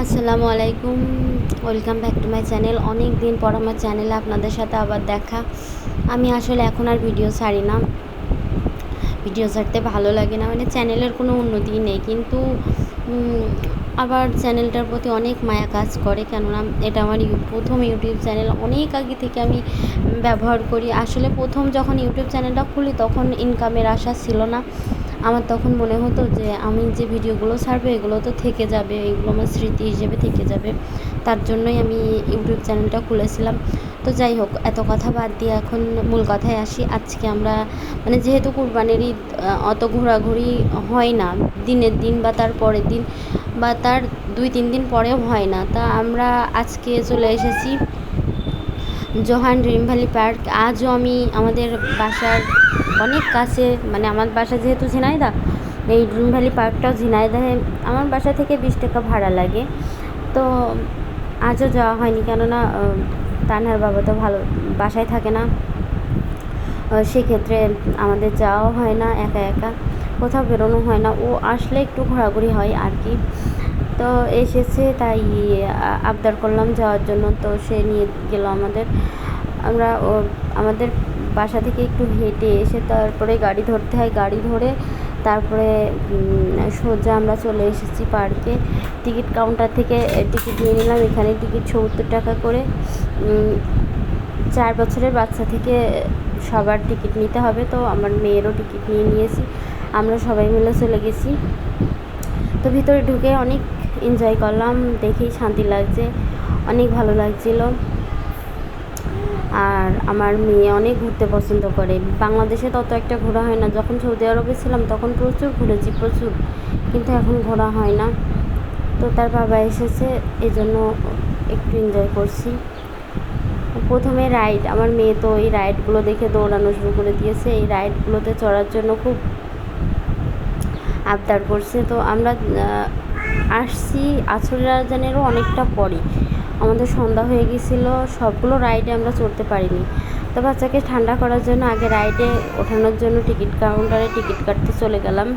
আসসালামু আলাইকুম। Welcome back to my channel অনেক দিন পর আমার চ্যানেলে আপনাদের সাথে আবার দেখা। আমি আসলে এখন আর ভিডিও ছাড়ি না। ভিডিও ছাড়তে ভালো লাগে না। মানে চ্যানেলের কোনো উন্নতি নেই। কিন্তু আবার চ্যানেলটার প্রতি অনেক মায়া কাজ করে। কেননা, এটা আমার প্রথম ইউটিউব চ্যানেল অনেক আগে থেকে আমি ব্যবহার করি। আসলে প্রথম যখন ইউটিউব চ্যানেলটা খুলি, তখন ইনকামের আশা ছিল না। আমার তখন মনে হতো যে আমি যে ভিডিওগুলো ছাড়বো, এগুলো তো থেকে যাবে, এগুলো আমার স্মৃতি হিসেবে থেকে যাবে। তার জন্যই আমি ইউটিউব চ্যানেলটা খুলেছিলাম। তো যাই হোক, এত কথা বাদ দিয়ে এখন মূল কথায় আসি। আজকে আমরা মানে যেহেতু কুরবানির ঈদ অত ঘোরাঘুরি হয় না, দিনের দিন বা তার পরের দিন বা তার দুই, তিন দিন পরেও হয় না। তা আমরা আজকে চলে এসেছি জোহান ড্রিম ভ্যালি পার্ক। আজও আমি আমাদের বাসার অনেক কাছে মানে আমার বাসা যেহেতু ঝিনাইদা এই ড্রিম ভ্যালি পার্কটাও ঝিনাইদাহে, আমার বাসা থেকে বিশ টাকা ভাড়া লাগে। তো আজও যাওয়া হয়নি, কেননা তানহার বাবা তো ভালো, বাসায় থাকে না। সেক্ষেত্রে আমাদের যাওয়াও হয় না, একা একা। কোথাও বেরোনো হয় না, ও আসলে একটু ঘোরাঘুরি হয় আর কি। তো এসেছে, তাই আবদার করলাম যাওয়ার জন্য, তো সে নিয়ে গেল আমাদের। আমরা ও, আমাদের বাসা থেকে একটু হেঁটে এসে তারপরে গাড়ি ধরতে হয়। গাড়ি ধরে তারপরে সোজা আমরা চলে এসেছি পার্কে। টিকিট কাউন্টার থেকে টিকিট নিয়ে নিলাম। এখানে টিকিট সত্তর টাকা করে। চার বছরের বাচ্চা থেকে সবার টিকিট নিতে হবে। তো আমার মেয়েরও টিকিট নিয়ে নিয়েছি। আমরা সবাই মিলে চলে গেছি। তো ভিতরে ঢুকে অনেক এনজয় করলাম। দেখেই শান্তি লাগছে। অনেক ভালো লাগছিল। আর আমার মেয়ে অনেক ঘুরতে পছন্দ করে। বাংলাদেশে তত একটা ঘোরা হয় না। যখন সৌদি আরবে ছিলাম তখন প্রচুর ঘুরেছি, প্রচুর। কিন্তু এখন ঘোরা হয় না। তো তার বাবা এসেছে, এজন্য একটু এনজয় করছি। প্রথমে রাইড আমার মেয়ে তো এই রাইডগুলো দেখে দৌড়ানো শুরু করে দিয়েছে। এই রাইডগুলোতে চড়ার জন্য খুব আবদার করছে। তো আমরা আসছি আছরের আজানেরও অনেকটা পরে আমাদের সন্ধ্যা হয়ে গিয়েছিল, সবগুলো রাইডে আমরা চড়তে পারিনি। তো বাচ্চাকে ঠান্ডা করার জন্য আগে রাইডে ওঠানোর জন্য টিকিট কাউন্টারে টিকিট কাটতে চলে গেলাম।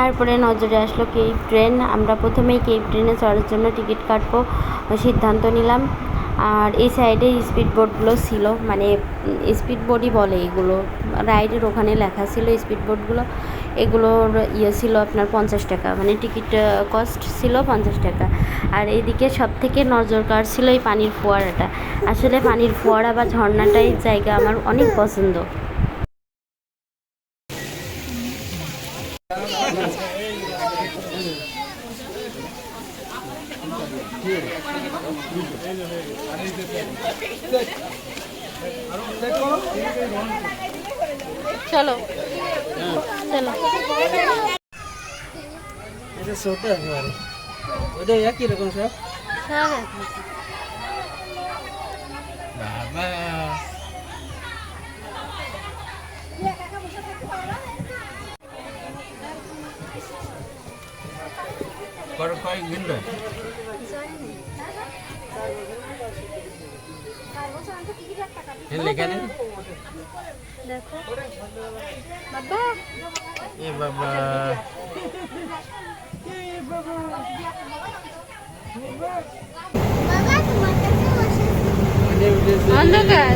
তারপরে নজরে আসলো কেপ ট্রেন। আমরা প্রথমেই কেপ ট্রেনে চড়ার জন্য টিকিট কাটবো, সিদ্ধান্ত নিলাম। আর এই সাইডে স্পিড বোটগুলো ছিল মানে স্পিড বোটই বলে এগুলো। রাইডের ওখানে লেখা ছিল স্পিড বোটগুলো এগুলোর ইয়ে ছিল আপনার পঞ্চাশ টাকা মানে টিকিট কস্ট ছিল পঞ্চাশ টাকা। আর এইদিকে সব থেকে নজর কাড়ছিল এই পানির ফোয়ারাটা। আসলে পানির ফোয়ারা বা ঝর্ণাটাই জায়গা আমার অনেক পছন্দ। চলো চলো এটা ছোট একেবারে ওটা একই রকম সব বাবা বড় কয়েক দিন ধরে হেলে কেন এ বাবা অন্ধকার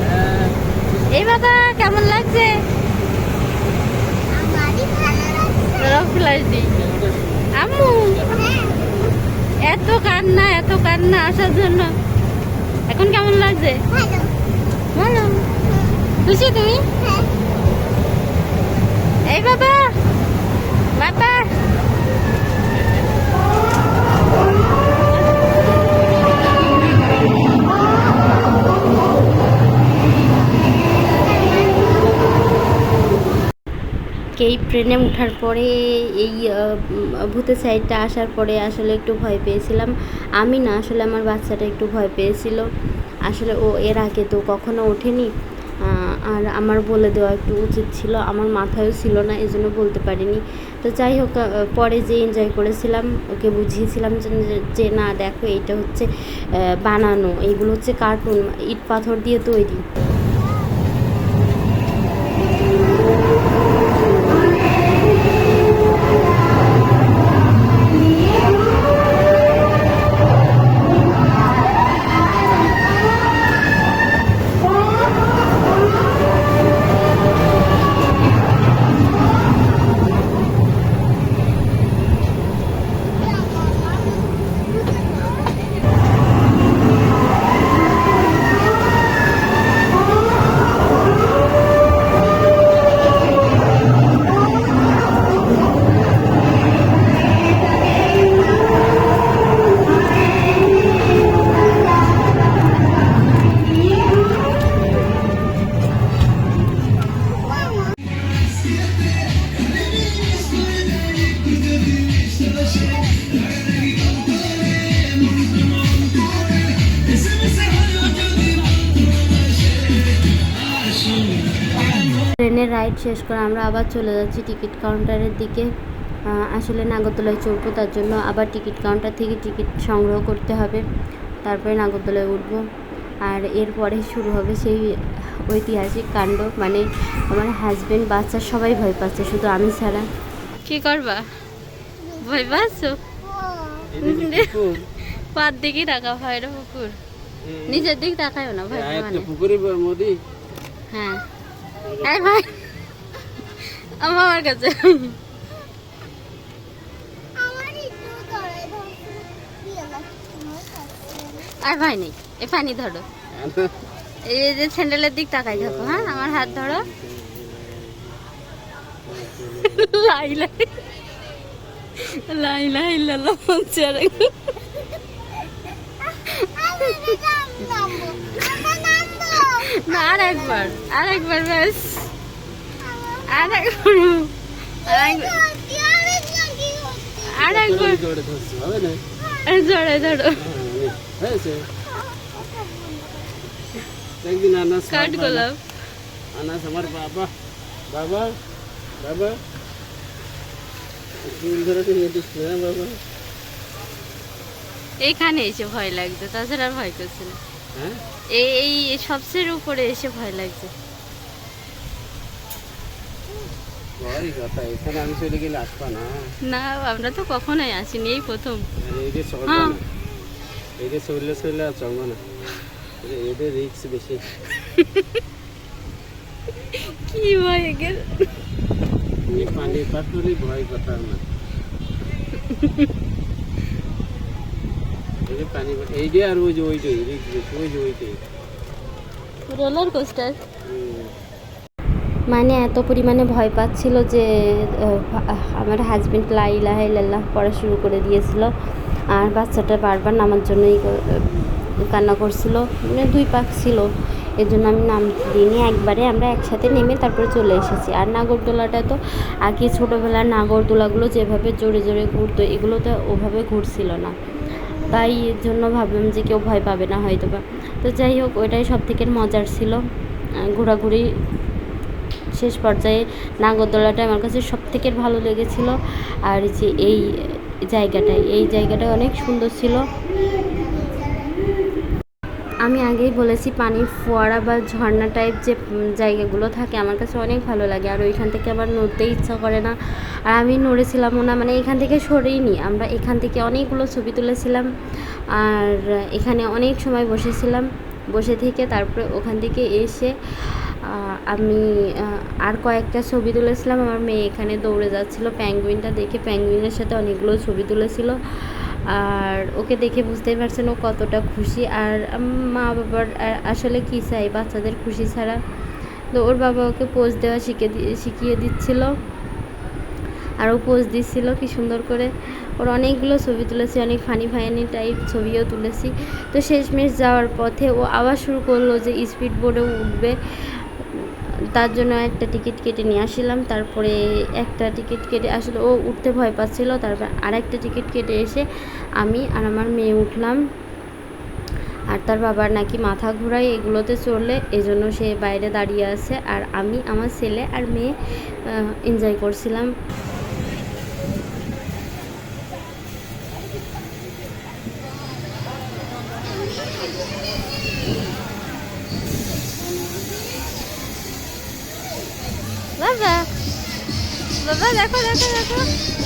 হ্যাঁ, এই বাবা কেমন লাগছে ফ্লাশ দিই আম্মু এত কান্না এত কান্না আসার জন্য। এখন কেমন লাগছে? ভালো। খুশি তুমি? এই বাবা বাবা। থেকে এই ট্রেনে ওঠার পরে, এই ভূতের সাইডটা আসার পরে আসলে একটু ভয় পেয়েছিলাম। আমি না, আসলে আমার বাচ্চাটা একটু ভয় পেয়েছিল। আসলে ও এর আগে তো কখনো ওঠেনি। আর আমার বলে দেওয়া একটু উচিত ছিল। আমার মাথায়ও ছিল না এই জন্য বলতে পারিনি। তো যাই হোক পরে যে এনজয় করেছিলাম, ওকে বুঝিয়েছিলাম যে না, দেখো, এইটা হচ্ছে বানানো। এইগুলো হচ্ছে কার্টুন ইট পাথর দিয়ে তৈরি। রাইড শেষ করে আমরা আবার চলে যাচ্ছি টিকিট কাউন্টারের দিকে। আসলে নাগরদোলায় চড়বো তার জন্য আবার টিকিট কাউন্টার থেকে টিকিট সংগ্রহ করতে হবে। তারপরে নাগরদোলায় উঠবো। আর এরপরে শুরু হবে সেই ঐতিহাসিক কাণ্ড। মানে আমার হাজব্যান্ড বাচ্চা সবাই ভয় পাচ্ছে শুধু আমি ছাড়া। কি করবা? ভয় পাচ্ছ? এদিকে পুকুর। পাত দিকে টাকা ভয় পুকুর। নিজের দিক তাকায়ও না ভয় একটা মানে। হ্যাঁ। ভাই। আমার কাছে। আর ভাই নেই। এ পানি ধরো। এই যে স্যান্ডেলের দিক তাকাই থাকো হ্যাঁ? আমার হাত ধরো। লাই লাই। লাই লাই লালা বলছে আর না আর একবার। আর একবার ব্যাস। আর একবার আর একবার জোরে ধরছি হবে না জোরে ধরো হয়েছে একদিন আনাস কাঠ গোলাপ আনাস আমার বাবা বাবা বাবা চুল ধরে তো না বাবা এইখানে এসে ভয় লাগছে তাছাড়া আর ভয় করছে না। হ্যাঁ? এই এই সবচেয়ে উপরে এসে ভয় লাগছে বড়ই কথা এখানে আমি চলে গেলে আসবা না? না আমরা তো কখনোই আসিনি এই প্রথম। যে চলবে হ্যাঁ। না। এই যে চললে চললে আর চলবে না। এদের রিক্স বেশি। কি ভয় এই পানি ভয় কথা না এই পানি এই যে আর ওই যে রিক্স ওই যে ওইটাই। Roller coaster. মানে এত পরিমাণে ভয় পাচ্ছিল যে আমার হাজব্যান্ড লাই লাহাই লাল্লাহ পড়া শুরু করে দিয়েছিল। আর বাচ্চাটা বারবার নামার জন্যই কান্না করছিল। মানে দুই পাক ছিল। এর জন্য আমি নাম দিইনি। একবারে আমরা একসাথে নেমে তারপরে চলে এসেছি। আর নাগরদোলাটা তো আগে ছোটোবেলার নাগরদোলাগুলো যেভাবে জোরে জোরে ঘুরতো, এগুলো তো ওভাবে ঘুরছিল না। তাই এর জন্য ভাবলাম যে কেউ ভয় পাবে না হয়তো বা তো যাই হোক ওইটাই সব থেকে মজার ছিল। ঘোরাঘুরি শেষ পর্যায়ে নাগরদোলাটা আমার কাছে সব থেকে ভালো লেগেছিল। আর যে এই জায়গাটায়, এই জায়গাটা অনেক সুন্দর ছিল। আমি আগেই বলেছি, পানির ফোয়ারা বা ঝর্ণা টাইপ যে জায়গাগুলো থাকে, আমার কাছে অনেক ভালো লাগে। আর ওইখান থেকে আবার নড়তে ইচ্ছা করে না। আর আমি নড়েছিলামও না মানে এখান থেকে সরেই নি আমরা এখান থেকে অনেকগুলো ছবি তুলেছিলাম। আর এখানে অনেক সময় বসেছিলাম। বসে থেকে তারপরে ওখান থেকে এসে আমি আর কয়েকটা ছবি তুলেছিলাম। আমার মেয়ে এখানে দৌড়ে যাচ্ছিল। প্যাঙ্গুইনটা দেখে প্যাঙ্গুইনের সাথে অনেকগুলো ছবি তুলেছিল। আর ওকে দেখে বুঝতেই পারছেন ও কতটা খুশি। আর মা বাবার আসলে কী চাই? বাচ্চাদের খুশি ছাড়া। তো ওর বাবা ওকে পোজ দেওয়া শিখে শিখিয়ে দিচ্ছিল। আর ও পোজ দিচ্ছিল, কি সুন্দর করে। ওর অনেকগুলো ছবি তুলেছি, অনেক ফানি ফানি টাইপ ছবিও তুলেছি। তো শেষমেশ যাওয়ার পথে ও আবার শুরু করল যে স্পিড বোর্ডে উঠবে। তার জন্য একটা টিকিট কেটে নিয়ে আসলাম তারপরে একটা টিকিট কেটে আসলে ও উঠতে ভয় পাচ্ছিল। তারপর আর একটা টিকিট কেটে এসে আমি আর আমার মেয়ে উঠলাম। আর তার বাবার নাকি মাথা ঘোরায় এগুলোতে চললে এই জন্য সে বাইরে দাঁড়িয়ে আছে। আর আমি, আমার ছেলে আর মেয়ে এনজয় করছিলাম বাবা বাবা দেখো দেখো দেখো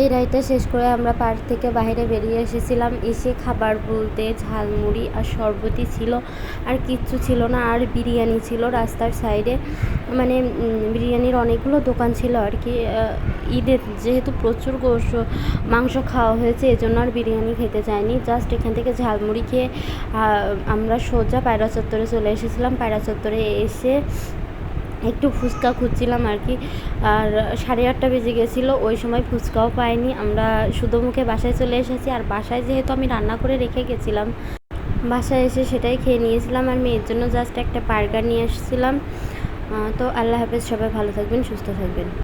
এই রাইডটা শেষ করে আমরা পার্ক থেকে বাইরে বেরিয়ে এসেছিলাম। এসে খাবার বলতে ঝালমুড়ি আর শরবতি ছিল আর কিচ্ছু ছিল না, আর বিরিয়ানি ছিল রাস্তার সাইডে। মানে বিরিয়ানির অনেকগুলো দোকান ছিল আর কি। ঈদের যেহেতু প্রচুর গোশ, মাংস খাওয়া হয়েছে, এজন্য আর বিরিয়ানি খেতে চাইনি জাস্ট এখান থেকে ঝালমুড়ি খেয়ে আমরা সোজা পায়রা চত্বরে চলে এসেছিলাম। পায়রা চত্বরে এসে একটু ফুচকা খুঁজছিলাম আর কি। আর সাড়ে আটটা বেজে গেছিল, ওই সময় ফুচকাও পাইনি। আমরা শুধু মুখে বাসায় চলে এসেছি আর বাসায় যেহেতু আমি রান্না করে রেখে গেছিলাম, বাসায় এসে সেটাই খেয়ে নিয়েছিলাম আর মেয়ের জন্য জাস্ট একটা বার্গার নিয়ে এসেছিলাম তো আল্লাহ হাফেজ, সবাই ভালো থাকবেন, সুস্থ থাকবেন।